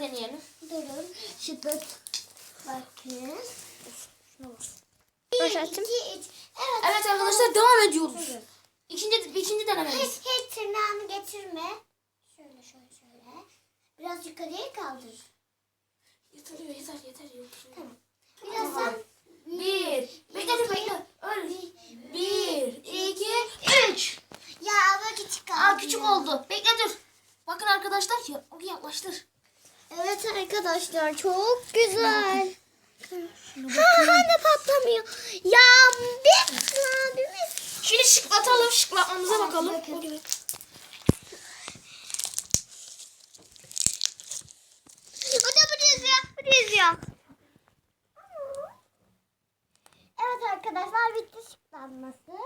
deneyelim. Durun. Şıklı. Bakın. Başlattım. İki, üç. Evet. Evet arkadaşlar devam ediyoruz. Durun. İkinci ikinci denememiz. Hiç, hiç tırnağını getirme. Şöyle şöyle şöyle. Biraz yukarıya kaldır. Yeter yeter yeter. yeter. Tamam. Biraz sen Bir. Bekle dur bekle. Öyle. Bir, iki, üç. Ya ama küçük kaldı. Aa küçük oldu. Bekle dur. Bakın arkadaşlar ya- yaklaştır. Evet arkadaşlar çok güzel. Ha hala patlamıyor. Ya bir abimiz. Şimdi şıklatalım. Şıklatmamıza bakalım. O da bu yazıyor. Bu yazıyor. Evet arkadaşlar bitti şıklanması.